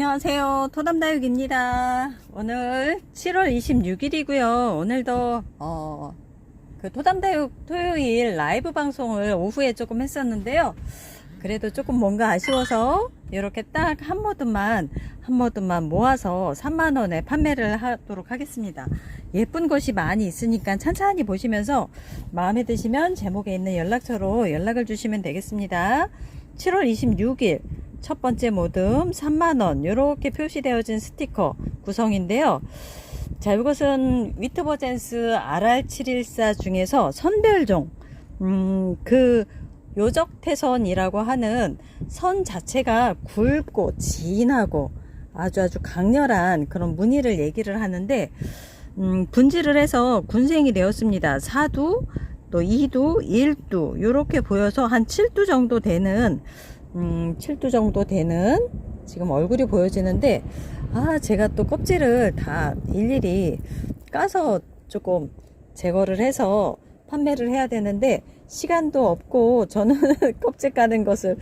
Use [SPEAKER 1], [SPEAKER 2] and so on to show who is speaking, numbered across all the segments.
[SPEAKER 1] 안녕하세요. 토담다육입니다. 오늘 7월 26일이고요. 오늘도 어, 그 토담다육 토요일 라이브 방송을 오후에 조금 했었는데요. 그래도 조금 뭔가 아쉬워서 이렇게 딱 한 모듬만 한 모듬만 모아서 3만 원에 판매를 하도록 하겠습니다. 예쁜 것이 많이 있으니까 천천히 보시면서 마음에 드시면 제목에 있는 연락처로 연락을 주시면 되겠습니다. 7월 26일 첫 번째 모듬 3만원 이렇게 표시되어진 스티커 구성인데요. 자 이것은 위트버젠스 RR714 중에서 선별종 음, 그 요적태선이라고 하는 선 자체가 굵고 진하고 아주 아주 강렬한 그런 무늬를 얘기를 하는데 음, 분질을 해서 군생이 되었습니다. 4두 또 2두 1두 이렇게 보여서 한 7두 정도 되는 음, 7두 정도 되는 지금 얼굴이 보여지는데 아 제가 또 껍질을 다 일일이 까서 조금 제거를 해서 판매를 해야 되는데 시간도 없고 저는 껍질 까는 것을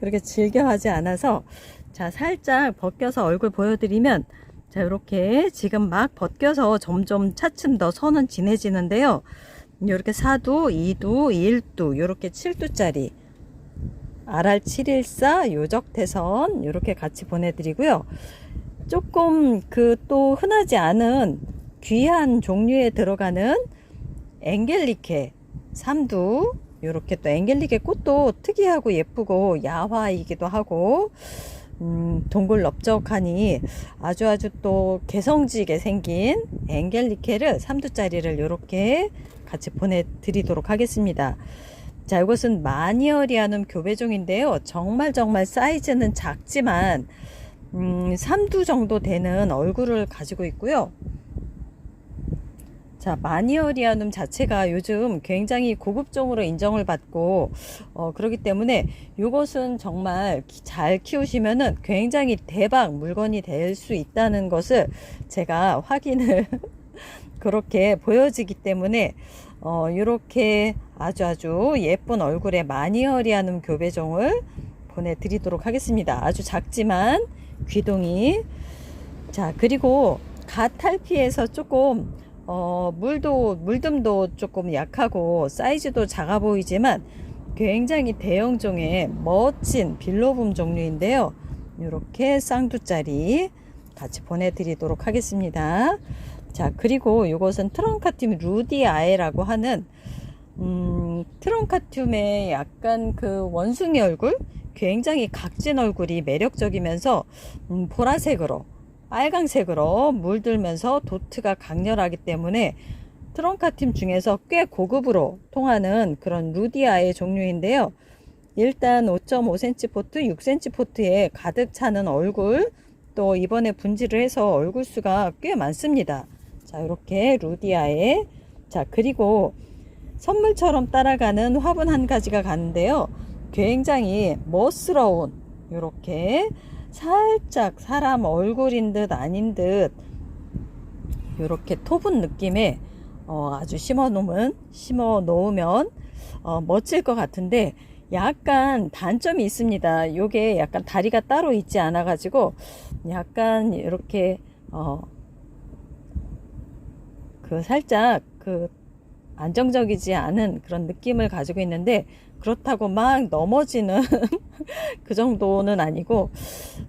[SPEAKER 1] 그렇게 즐겨 하지 않아서 자 살짝 벗겨서 얼굴 보여드리면 자 이렇게 지금 막 벗겨서 점점 차츰 더 선은 진해지는데요. 이렇게 4두 2두 1두 이렇게 7두짜리 RR714 요적태선 이렇게 같이 보내드리고요. 조금 그 또 흔하지 않은 귀한 종류에 들어가는 엥겔리케 3두 이렇게 또 엥겔리케 꽃도 특이하고 예쁘고 야화이기도 하고 음, 동글넓적하니 아주 아주 또 개성지게 생긴 엥겔리케를 3두짜리를 이렇게 같이 보내드리도록 하겠습니다. 자, 이것은 마니어리아눔 교배종인데요. 정말 정말 사이즈는 작지만 음, 3두 정도 되는 얼굴을 가지고 있고요. 자, 마니어리아눔 자체가 요즘 굉장히 고급종으로 인정을 받고 어, 그렇기 때문에 이것은 정말 기- 잘 키우시면은 굉장히 대박 물건이 될 수 있다는 것을 제가 확인을 그렇게 보여지기 때문에 어, 이렇게 아주 아주 예쁜 얼굴의 마니어리아눔 교배종을 보내드리도록 하겠습니다. 아주 작지만 귀동이 자 그리고 가탈피에서 조금 어, 물도 물듬도 조금 약하고 사이즈도 작아 보이지만 굉장히 대형종의 멋진 빌로붐 종류인데요. 이렇게 쌍두짜리 같이 보내드리도록 하겠습니다. 자 그리고 이것은 트렁카튬 루디아에라고 하는 음, 트렁카튬의 약간 그 원숭이 얼굴 굉장히 각진 얼굴이 매력적이면서 음, 보라색으로 빨강색으로 물들면서 도트가 강렬하기 때문에 트렁카팀 중에서 꽤 고급으로 통하는 그런 루디아의 종류인데요. 일단 5.5cm 포트, 6cm 포트에 가득 차는 얼굴, 또 이번에 분질을 해서 얼굴 수가 꽤 많습니다. 자, 이렇게 루디아에 자, 그리고 선물처럼 따라가는 화분 한 가지가 가는데요. 굉장히 멋스러운 이렇게 살짝 사람 얼굴인 듯 아닌 듯 이렇게 토분 느낌의 어, 아주 심어 놓으면 심어 놓으면 어, 멋질 것 같은데 약간 단점이 있습니다. 요게 약간 다리가 따로 있지 않아 가지고 약간 이렇게 어, 그 살짝 그 안정적이지 않은 그런 느낌을 가지고 있는데 그렇다고 막 넘어지는 그 정도는 아니고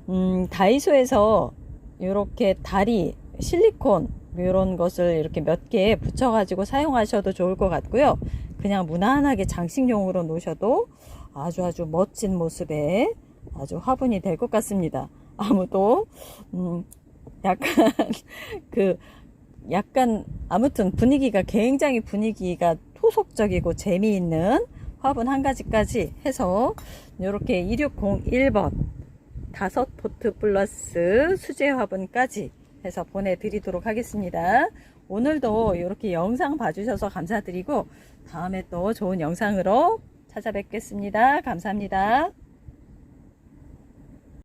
[SPEAKER 1] 음, 다이소에서 이렇게 다리 실리콘 이런 것을 이렇게 몇 개 붙여가지고 사용하셔도 좋을 것 같고요. 그냥 무난하게 장식용으로 놓으셔도 아주 아주 멋진 모습의 아주 화분이 될 것 같습니다. 아무도 음, 약간 그 약간 아무튼 분위기가 굉장히 분위기가 토속적이고 재미있는 화분 한 가지까지 해서 이렇게 2601번 다섯 포트 플러스 수제 화분까지 해서 보내드리도록 하겠습니다. 오늘도 이렇게 영상 봐주셔서 감사드리고 다음에 또 좋은 영상으로 찾아뵙겠습니다. 감사합니다.